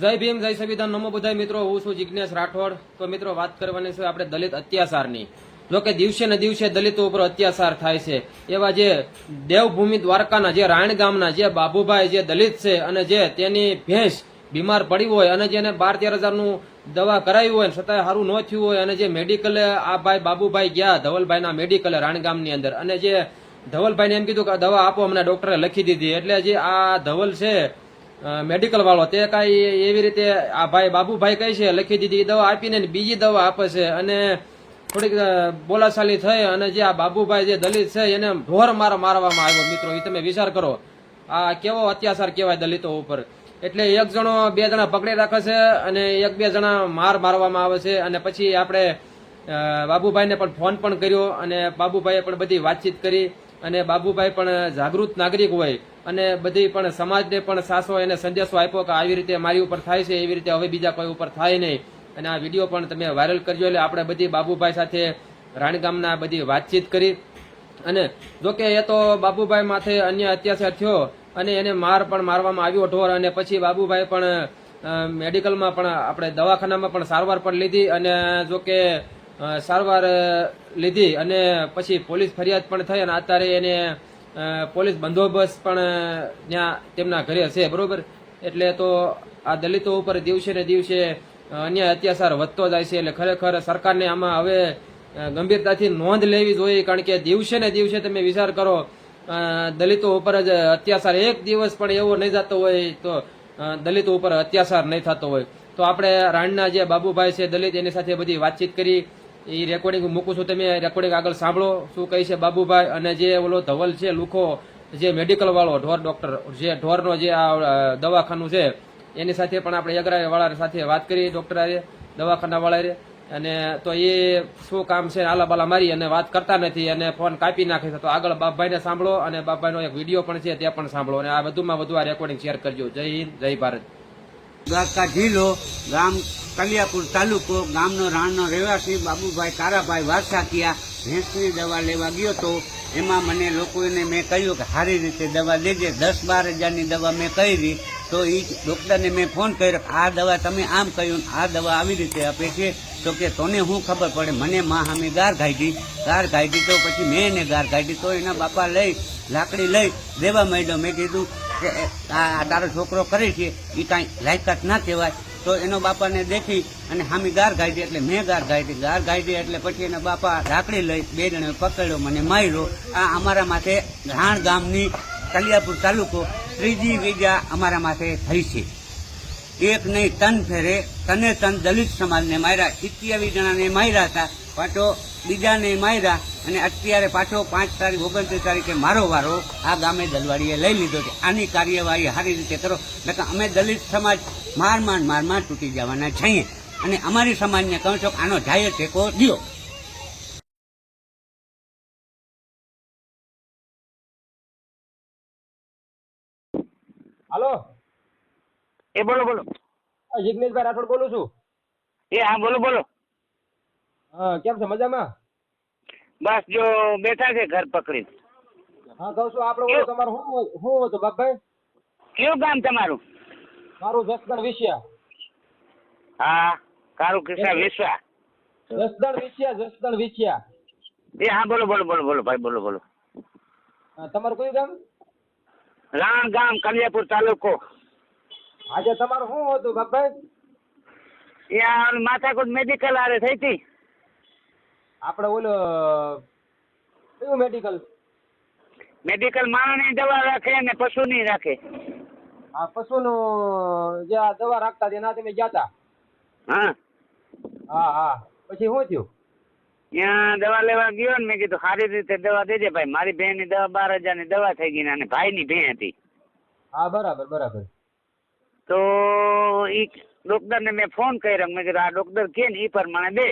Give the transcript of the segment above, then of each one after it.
જય ભીમ, જય સંવિધાન. નમો બધા મિત્રો, હું છું જિજ્ઞેશ રાઠોડ. તો મિત્રો, વાત કરવાની છે આપણે દલિત અત્યાચારની. જો કે દિવસે ને દિવસે દલિતો ઉપર અત્યાચાર થાય છે. એવા જે દેવભૂમિ દ્વારકાના, જે રાયણ ગામના, જે બાબુભાઈ જે દલિત છે અને જે તેની ભેંસ બીમાર પડી હોય અને જેને બાર તેર હજારનું દવા કરાવી હોય છતાંય સારું ન થયું હોય અને જે મેડિકલે આ ભાઈ બાબુભાઈ ગયા ધવલભાઈના મેડિકલે રાણ ગામની અંદર. અને જે ધવલભાઈને એમ કીધું કે દવા આપો, અમને ડોક્ટરે લખી દીધી. એટલે જે આ ધવલ છે મેડિકલ વાળો. તે કાંઈ એવી રીતે આ ભાઈ, બાબુભાઈ કહે છે, લખી દીધી દવા, આપીને બીજી દવા આપે છે અને થોડીક બોલાશાલી થઈ અને જે આ બાબુભાઈ જે દલિત છે, એને ઢોર માર મારવામાં આવ્યો. મિત્રો એ તમે વિચાર કરો. આ કેવો અત્યાચાર કહેવાય દલિતો ઉપર. એટલે એક જણો, બે જણા પકડી રાખે છે અને એક બે જણા માર મારવામાં આવે છે. અને પછી આપણે બાબુભાઈને પણ ફોન પણ કર્યો અને બાબુભાઈએ પણ બધી વાતચીત કરી અને બાબુભાઈ પણ જાગૃત નાગરિક હોય. અને બધી પણ સમાજને પણ સાસો એને સંદેશો આપ્યો કે આવી રીતે મારી ઉપર થાય છે, એવી રીતે હવે બીજા કોઈ ઉપર થાય નહીં. અને આ વીડિયો પણ તમે વાયરલ કરજો એટલે આપણે બધી બાબુભાઈ સાથે રાણગામના બધી વાતચીત કરી. અને જોકે એ તો બાબુભાઈ માથે અન્ય અત્યાચાર થયો અને એને માર પણ મારવામાં આવ્યો ઢોર અને પછી બાબુભાઈ પણ મેડિકલમાં પણ આપણે દવાખાનામાં પણ સારવાર પણ લીધી અને જોકે સારવાર લીધી અને પછી પોલીસ ફરિયાદ પણ થઈ અને અત્યારે એને પોલીસ બંદોબસ્ત પણ ત્યાં તેમના ઘરે છે બરોબર? એટલે તો આ દલિતો ઉપર દિવસે ને દિવસે અન્ય અત્યાચાર વધતો જાય છે. એટલે ખરેખર સરકારને આમાં હવે ગંભીરતાથી નોંધ લેવી જોઈએ, કારણ કે દિવસે ને દિવસે તમે વિચાર કરો દલિતો ઉપર જ અત્યાચાર એક દિવસ પણ એવો નહીં જતો હોય તો દલિતો ઉપર અત્યાચાર નહીં થતો હોય. તો આપણે રાણના જે બાબુભાઈ છે, દલિત, એની સાથે બધી વાતચીત કરી. એ રેકોર્ડિંગ મૂકું છું. તમે રેકોર્ડિંગ આગળ સાંભળો. શું કહે છે બાબુભાઈ? અને જે ઓલો ધવલ છે, લુખો, જે મેડિકલ વાળો, ઢોર ડોક્ટર જે ઢોરનો જે આ દવાખાનું છે, એની સાથે પણ આપણે યગરા વાળા સાથે વાત કરી ડોક્ટર દવાખાના વાળા અને તો એ શું કામ છે આલા બાલા મારી અને વાત કરતા નથી અને ફોન કાપી નાખે છે. તો આગળ બાપભાઈને સાંભળો અને બાપભાઈનો એક વીડિયો પણ છે તે પણ સાંભળો. અને આ વધુમાં વધુ આ રેકોર્ડિંગ શેર કરજો. જય હિન્દ, જય ભારત. દ્વારકા જિલ્લો, ગામ કલિયાપુર તાલુકો, ગામનો રાણનો રહેવાસી બાબુભાઈ કારાભાઈ વારસાકિયા ભેંસની દવા લેવા ગયો તો એમાં મને લોકોને મેં કહ્યું કે સારી રીતે દવા લેજે દસ બાર હજારની દવા મેં કરી તો એ ડૉક્ટરને મેં ફોન કર્યો આ દવા તમે આમ કહ્યું આ દવા આવી રીતે આપે છે. તો કે તને શું ખબર પડે, મને માં અમે ગાર કાઢી ગાર કાઢી તો પછી મેં એને ગાર કાઢી તો એના બાપા લઈ, લાકડી લઈ દેવા માંડ્યો. મેં કીધું તારો છોકરો કરે છે એ કાંઈ લાયકાત ના કહેવાય. તો એનો બાપાને દેખી અને હામી ગાર ગાડી એટલે મેં ગાર ગાડી ગાર ગાડી એટલે પછી એના બાપા રાખડી લઈ બે જણે પકડ્યો મને માર્યો. આ અમારા માથે રાણ ગામની કલિયાપુર તાલુકો ત્રીજી વીજા અમારા માથે થઈ છે. એક નહીં, તન ફેરે, તને તન દલિત સમાજને માર્યા. સિત્યાવીસ જણાને માર્યા હતા, પાછો બીજાને માર્યા. અને અત્યારે પાછો પાંચ તારીખ ઓગણત્રીસ તારીખે મારો વારો આ ગામે દલવાડીએ લઈ લીધો છે. આની કાર્યવાહી સારી રીતે કરો નકર અમે દલિત સમાજ માર માર માર માર તૂટી જવાના છીએ. અને અમારી સમાજને કહું છો આનો જાહેર ટેકો દો હાલો? એ બોલો બોલો. જિગ્નેશભાઈ રાઠોડ બોલું છું. એ હા બોલો બોલો. હા કેમ છે? મજામાં? બસ જો બેઠા છે ઘર પકડી હા કહું છું આપણે તમારું શું શું હતું બાપભાઈ કયું ગામ તમારું? મારું જસદણ વિશિયા. હા કારું કૃષ્ણ વિશ્વા. જસદણ વિશિયા જસદણ વિશિયા. એ હા બોલો બોલો બોલો બોલો ભાઈ બોલો બોલો. તમારું કયું ગામ? રાણ ગામ કલિયાપુર તાલુકો. આજે તમારું શું હતું બાપભાઈ આ માથાકૂટ મેડિકલ આરે થઈ હતી. આપણે ઓલો કયું મેડિકલ મેડિકલ માણસની દવા રાખે અને પશુની રાખે. આ પશુનું જે આ દવા રાખતા હતા એના તમે ગયા હતા હા. હા હા. પછી શું થયું? ત્યાં દવા લેવા ગયો ને મેં કીધું સારી રીતે દવા દેજે ભાઈ. મારી બહેનની દવા બાર હજારની દવા થઈ ગઈ અને અને ભાઈની બહેન હતી. હા બરાબર બરાબર. તો ઈ ડોક્ટરને મેં ફોન કર્યો મેં કીધું આ ડોક્ટર કે ને ઈ પ્રમાણે દે.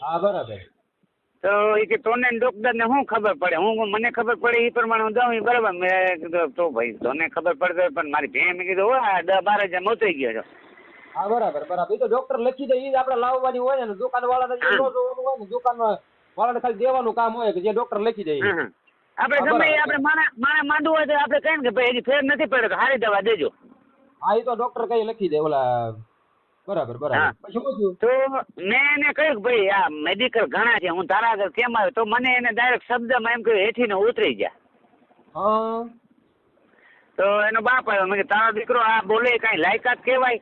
હા બરાબર. તો એ કે તોને ડોક્ટર ને શું ખબર પડે? હું મને ખબર પડે એ પ્રમાણે હું દઉં બરાબર? મેં કીધું તો ભાઈ તને ખબર પડે પણ મારી ભેણ મેં કીધું હોય દસ બાર હજાર મોતી ગયો છો. હા બરાબર બરાબર. એ તો ડોક્ટર લખી દે એ જ આપણે લાવવાની હોય ને દુકાન વાળાને હોય ને દુકાન વાળાને ખાલી દેવાનું કામ હોય કે જે ડોક્ટર લખી દે આપડે. આપણે ગમે. આપણે માણા માણા માંડવું હોય તો આપણે કહીએ ને કે ભાઈ હજી ફેર નથી પડ્યો હારી દવા દેજો. હા એ તો ડોક્ટર કઈ લખી દે ઓલા બરાબર. બરાબર. પછી તો મેં એને કહ્યું કે ભાઈ આ મેડિકલ ઘણા છે હું તારા આગળ કેમ આવ્યો? તો મને એને ડાયરેક્ટ શબ્દમાં એમ કહ્યું હેઠીને ઉતરી જા. હા. તો એનો બાપ આવ્યો. મેં તારો દીકરો આ બોલે કાંઈ લાયકાત કહેવાય.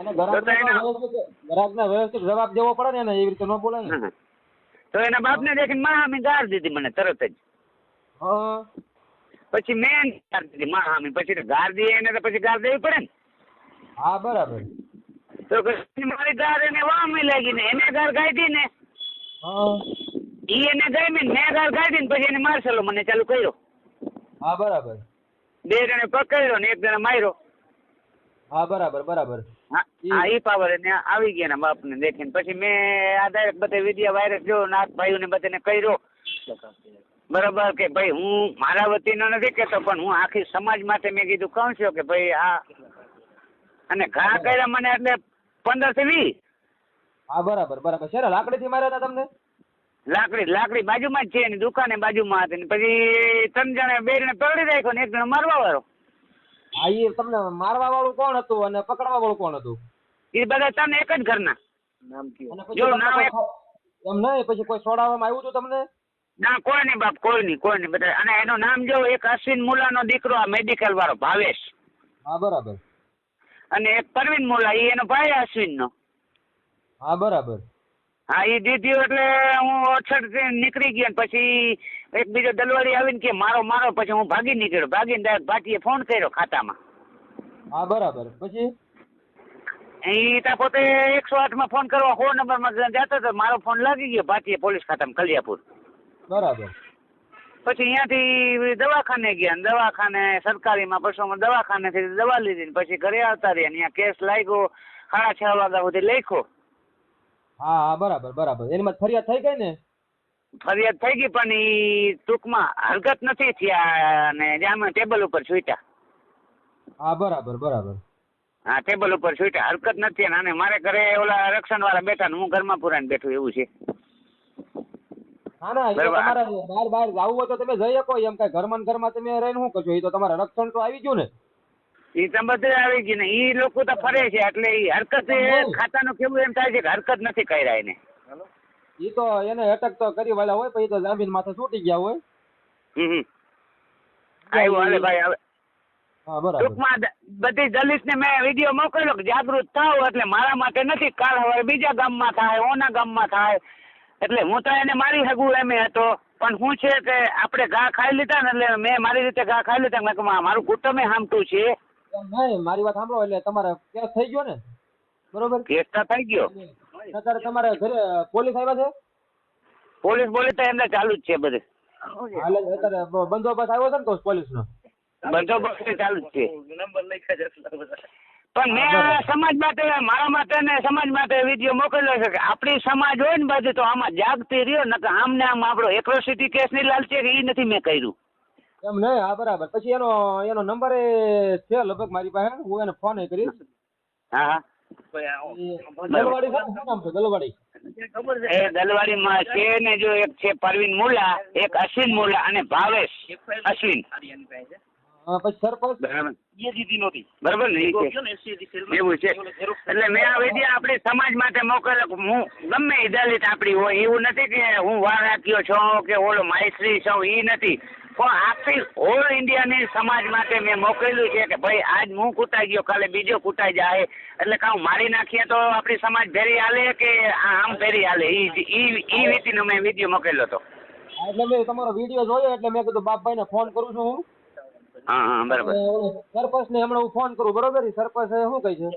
અને ગ્રાહકને વ્યવસ્થિત જવાબ દેવો પડે ને એને એવી રીતે ન ને? તો એના બાપને દેખીને માહામી ગાર દીધી મને તરત જ. હા. પછી મેં દીધી માહામી. પછી દઈએ એને તો પછી ગાર દેવી પડે ને. હા બરાબર. તો મારી ગાર એને વામી લાગી ને એને ગાર ગાડી ને. ઈ એને ગમી ને મેં ગાર ગાઈધી ને પછી એને માર્શલો મને ચાલુ કર્યો. હા બરાબર. બે જણે પકડ્યો ને એક જણે માર્યો. હા બરાબર બરાબર. હા ઈ પાવર એને આવી ગયા ના બાપ ને દેખીને. પછી મેં આ ડાયરેક્ટ બધે વિદ્યા વાયરસ જો નાથ ભાઈ ને બધાને કર્યો. બરાબર કે ભાઈ હું મારા વતીનો નથી કેતો પણ હું આખી સમાજ માટે મેં કીધું કહું છું કે ભાઈ આ અને ઘા કર્યા મને એટલે પંદરથી વીસ. હા બરાબર બરાબર. શેના લાકડીથી માર્યા હતા તમને? લાકડી લાકડી બાજુમાં જ છે એની દુકાને બાજુમાં હતી. પછી ત્રણ જણા બે જણે પકડી રાખ્યો ને એક જણો મારવા વાળો હા એ તમને મારવા વાળું કોણ હતું અને પકડવા વાળું કોણ હતું? એ બધા ત્રણ એક જ ઘરના. નામ જો નામ એક- એમ નહીં પછી કોઈ છોડાવવામાં આવ્યું હતું તમને? ના કોઈ નહીં બાપ કોઈ નહીં કોઈ નહીં. બધા અને એનું નામ જો એક અશ્વિન મુલાનો દીકરો આ મેડિકલ વાળો ભાવેશ. હા બરાબર. અને એક પરવીન મોલા એ એનો ભાઈ અશ્વિનનો. હા બરાબર. હા એ દીધી એટલે હું અછડ નીકળી ગયો ને પછી એક બીજો દલવાડી આવીને કે મારો મારો પછી હું ભાગી નીકળ્યો. ભાગીને ડાયરેક્ટ ભાટીએ ફોન કર્યો ખાતામાં. હા બરાબર. પછી? એ ત્યાં પોતે એકસો આઠમાં ફોન કરવા સો નંબરમાં જતો હતો. મારો ફોન લાગી ગયો ભાટીએ પોલીસ ખાતામાં કલિયાપુર. બરાબર. પછી અહીંયાથી દવાખાને ગયા ને દવાખાને સરકારીમાં પશુમાં દવાખાને દવાખાનેથી દવા લીધી ને પછી ઘરે આવતા રહ્યા ને અહીંયા કેસ લાગ્યો સાડા છ વાગ્યા સુધી લખ્યો. હા હા બરાબર બરાબર. એની માં ફરિયાદ થઈ ગઈ ને? ફરિયાદ થઈ ગઈ પણ ઈ ટૂંકમાં હરકત નથી થયા અને જ્યાં ટેબલ ઉપર છૂટ્યા હા બરાબર બરાબર. હા ટેબલ ઉપર છૂટ્યા હરકત નથી અને મારે ઘરે ઓલા રક્ષણ વાળા બેઠા ને હું ઘરમાં પુરાને બેઠું એવું છે. ના ના એ તમારે બહાર બહાર જવું હોય તો તમે જઈ શકો. એમ કઈ ઘરમાં ઘરમાં તમે રહીને શું કરશો? એ તો તમારે રક્ષણ તો આવી ગયું ને. એ તો બધે આવી ગયું ને. એ લોકો તો ફરે છે એટલે એ હરકત. ખાતાનું કેવું એમ થાય છે કે હરકત નથી કર્યા એને. એ તો એને અટક તો કરી વાળા હોય પછી તો જામીન માથે છૂટી ગયા હોય. હમ હમ. આવ્યું હાલે ભાઈ હવે. ટૂંકમાં બધી બધી દલિતને મેં વીડિયો મોકલ્યો કે જાગૃત થાવ એટલે મારા માટે નથી. કાલ હવે બીજા ગામમાં થાય ઓના ગામમાં થાય. એટલે હું તો એને મારી શકું એમ હતો. પણ શું છે કે આપણે ઘા ખાઈ લીધા ને એટલે મેં મારી રીતે ઘા ખાઈ લીધા. મેં મારું કુટુંબે હામટું છે. નહીં મારી વાત સાંભળો એટલે તમારે કેસ થઈ ગયો ને? બરોબર? કેસ તો થઈ ગયો. અત્યારે તમારે ઘરે પોલીસ આવ્યા છે? પોલીસ બોલે તો એમને ચાલુ જ છે બધે. હાલે અત્યારે બંદોબસ્ત આવ્યો છે ને તો પોલીસનો? બંદોબસ્ત ચાલુ જ છે. પણ મેં સમાજ માટે મારા માટે ને સમાજ માટે વીડિયો મોકલ્યો છે કે આપણી સમાજ હોય ને બધી તો આમાં જાગતી રહ્યો ને આમ ને આમ આપણો એક્રોસિટી કેસની લાલ એ નથી મેં કર્યું. એમ ને હા બરાબર. પછી એનો એનો નંબર એ છે લગભગ મારી પાસે. હું એને ફોન કરીશ. હા હા. એ દલવાડી નામ છે? દલવાડીમાં છે ને જો એક છે પરવીન મુલા એક અશ્વિન મુલા અને ભાવેશ અશ્વિન. પછી સરપંચ બરાબર. બરાબર ને ઈ એવું છે. એટલે મેં આ વીડિયો આપણી સમાજ માટે મોકલ હું ગમે ઇદાલિત દલિત આપણી હોય એવું નથી કે હું વારાક્યો છું કે ઓલો માયશ્રી છું એ નથી. પણ આખી ઓલ ઇન્ડિયાની સમાજ માટે મેં મોકલેલું છે કે ભાઈ આજ હું કૂટાઈ ગયો કાલે બીજો કૂટાઈ જાય. એટલે કાં મારી નાખીએ તો આપણી સમાજ ભેરી હાલે કે આમ ભેરી હાલે? ઈ ઈ ઈ રીતનો મેં વીડિયો મોકલ્યો હતો. એટલે મેં તમારો વીડિયો જોયો એટલે મેં કીધું બાપભાઈને ફોન કરું છું હું. હા હા બરાબર. સરપંચ ને હમણાં હું ફોન કરું બરોબર? સરપંચ શું કહે છે?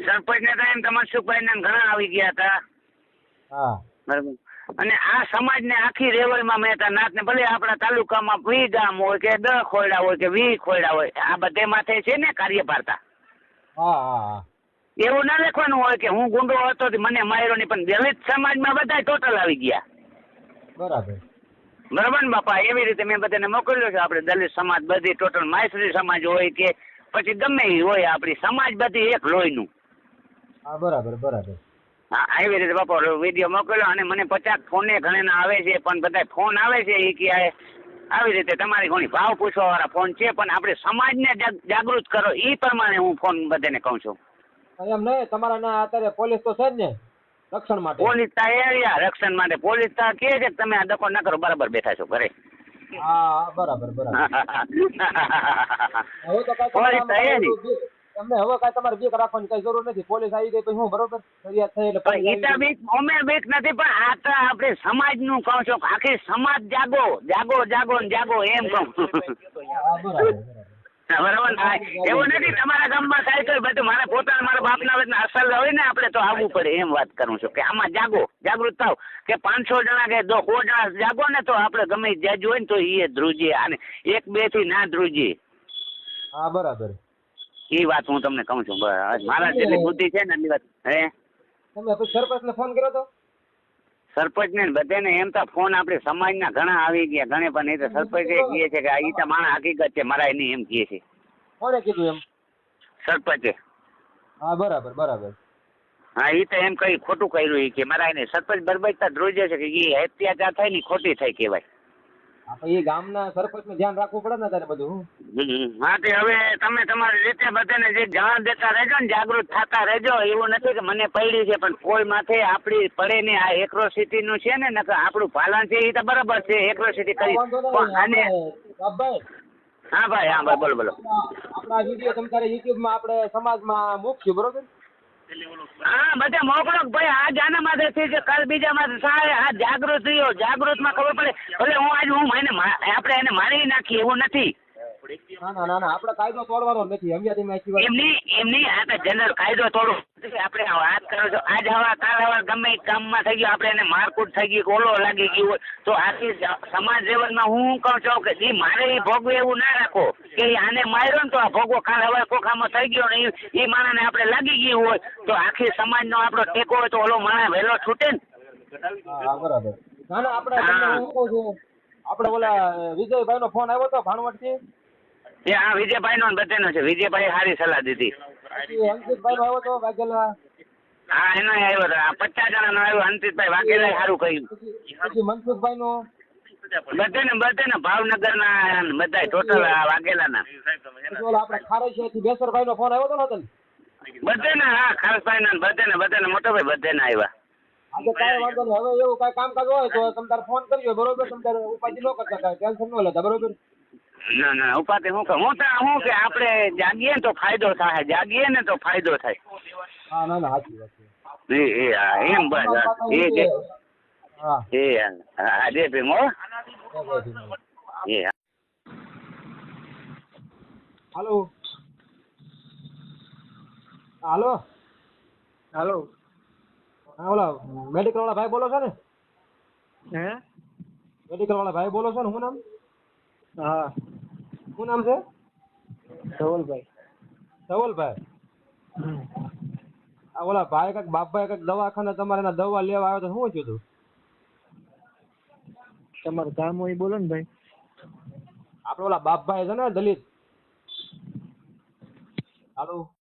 સરપંચને તો એમ તમારા સુભાઈને ઘણા આવી ગયા હતા. હા. બરાબર. અને આ સમાજ ને આખી લેવલમાં મેં નાથ ને ભલે આપણા તાલુકામાં વી ગામ હોય કે દસ ખોયડા હોય કે વી ખોયડા હોય આ બધે માથે છે ને કાર્યપારતા હા હા એવું ના લખવાનું હોય કે હું ગુંડો હતો મને માર્યો નહીં પણ દલિત સમાજમાં બધા ટોટલ આવી ગયા. બરાબર. બરાબર ને બાપા? એવી રીતે મેં બધાને મોકલ્યો છે. આપણે દલિત સમાજ બધી ટોટલ માયશ્રી સમાજ હોય કે પછી ગમે એ હોય આપણી સમાજ બધી એક લોહીનું. હા બરાબર બરાબર. હા એવી રીતે બાપા વીડિયો મોકલ્યો અને મને પચાસ ફોને ઘણા આવે છે પણ બધા ફોન આવે છે એ કે આવી રીતે તમારી ઘણી ભાવ પૂછવા વાળા ફોન છે પણ આપણે સમાજને જાગ- જાગૃત કરો. એ પ્રમાણે હું ફોન બધાને કહું છું. એમ નહીં તમારા ના અત્યારે પોલીસ તો છે જ ને. રક્ષણ માટે. પોલીસ તૈયારી રક્ષણ માટે. પોલીસ તા કે છે તમે આ દખો ન કરો બરાબર બેઠા છો ઘરે. હા બરાબર બરાબર. હવે તો કાંઈ પોલીસ બીક- તમને હવે કાંઈ તમારે બીક રાખવાની કઈ જરૂર નથી. પોલીસ આવી ગઈ પછી હું બરોબર? ફરિયાદ થઈ એટલે પણ પોલીસ ઈ તો આવી ગઈ. બીક અમે બીક નથી પણ આ તો આપણે સમાજનું કહું છું આખી સમાજ જાગો જાગો જાગો ને જાગો એમ કહું. બરાબર એવું નથી તમારા ગામમાં થાય તો બધું મારા પોતાના મારા બાપના વેદના અસર હોય ને આપણે તો આવવું પડે એમ વાત કરું છું. કે આમાં જાગો જાગૃત થાવ. કે પાંચસો જણા કે દો સો જણા જાગો ને તો આપણે ગમે જ્યાં જાજુ હોય ને તો એ ધ્રુજી અને એક બેથી ના ધ્રુજી હા બરાબર. એ વાત હું તમને કહું છું. મારા જેટલી બુદ્ધિ છે ને એની વાત હે? તમે સરપંચ ને ફોન કર્યો તો? સરપંચ ને બધાને એમ તો ફોન આપણે સમાજના ઘણા આવી ગયા ઘણે પણ એ તો સરપંચ એ કહે છે કે આ તો માણસ હકીકત છે મારા એની એમ કહે છે. કોણે કીધું એમ? સરપંચે. હા બરાબર બરાબર. હા એ તો એમ કઈ ખોટું કર્યું કે મારા એને સરપંચ બરબરતા ધ્રુજે છે કે એ અત્યાચાર થાય ને ખોટી થાય કહેવાય. એ ગામના નું ધ્યાન રાખવું પડે ને તારે બધું. હા તે હવે તમે તમારી રીતે બધાને જે જાણ દેતા રહેજો ને જાગૃત થતા રહેજો. એવું નથી કે મને પડી છે પણ કોઈ માથે આપણી પડે ને આ એક્રોસિટી નું છે ને નકર આપણું પાલન છે એ તો બરાબર છે એક્રોસિટી કરી. અને હા ભાઈ. હા ભાઈ બોલો બોલો. આપણા વીડિયો તમે તારે યુટ્યુબમાં આપણે સમાજમાં મૂકશું બરોબર? હા, બધા મોકલો ભાઈ, આ જાના માથે થઈ છે કાલ બીજા માથે થાય આ જાગૃત રહ્યો જાગૃતમાં ખબર પડે. ભલે હું આજ, હું એને આપણે એને મારી નાખીએ, એવું નથી. ના ના ના ના આપણે કાયદો તોડવાનો નથી. સમજ્યા તમે આખી વાત એમની એમની આ તો જનરલ કાયદો થોડો આપણે વાત કરો છો. આજ હવા કાલ હવા ગમે કામમાં થઈ ગયું આપણે એને મારકૂટ થઈ ગઈ ઓલો લાગી ગયું હોય. તો આખી જ- સમાજ લેવલમાં હું કહું છું કે મારે એ ભોગવે એવું ના રાખો. કે આને માર્યો ને તો આ ભોગવો કાલ હવે કોખામાં થઈ ગયો ને એ માણસને આપણે લાગી ગયું હોય. તો આખી સમાજનો આપણો ટેકો હોય તો ઓલો માણસ વહેલો છૂટે ને. આપડે બરાબર. ના ના આપણે હું. કહું છું આપણે ઓલા વિજયભાઈ નો ફોન આવ્યો તો ભાણવટથી એ આ વિજયભાઈ નો બધાનો છે. વિજયભાઈ સારી સલાહ દીધી. નો વાઘેલા? હા એનો આવ્યો હતો પચાસ પચાસ જણાનો આવ્યો અંતિતભાઈ વાઘેલા સારું કહ્યું મનસુખભાઈ નો? બધાને બધાને ભાવનગરના બધા ટોટલ વાઘેલાના. પછી ઓલા આપણે ખારેશિયા થી બેસરભાઈ નો ફોન આવ્યો તો ને બધાને હા ખાસભાઈ ના બધાને બધાને મોટોભાઈ બધાને આવ્યા. આજે કાંઈ વાંધો નહીં. હવે એવું કાંઈ કામકાજ હોય તો તમે તારે ફોન કરજો. બરોબર? તમે તારે ઉપાધિ ન કરતા કાંઈ ટેન્શન ન લેતા. બરોબર? ના ના ઉપાધિ હું કહું હું તો હું કે આપણે જાગીએ ને તો ફાયદો થાય જાગીએ ને તો ફાયદો થાય. હા ના ના સાચી વાત એ એ હા એમ બસ. એ કે હા. એ હા હા જે ભીમ હો. એ હા. હાલો. હાલો. હાલો. હા ઓલા મેડિકલ વાળા ભાઈ બોલો છો ને? હે? મેડિકલ વાળા ભાઈ બોલો છો ને હું નામ? હા. શું નામ છે? ધવલભાઈ. ધવલભાઈ? આ ઓલા ભાઈ કાક બાપભાઈ કાક દવાખાને તમારે દવા લેવા આવ્યો તો શું થયું હતું તમારું કામ હોય બોલો ને ભાઈ. આપડે ઓલા બાપભાઈ છે ને દલિત. હાલો.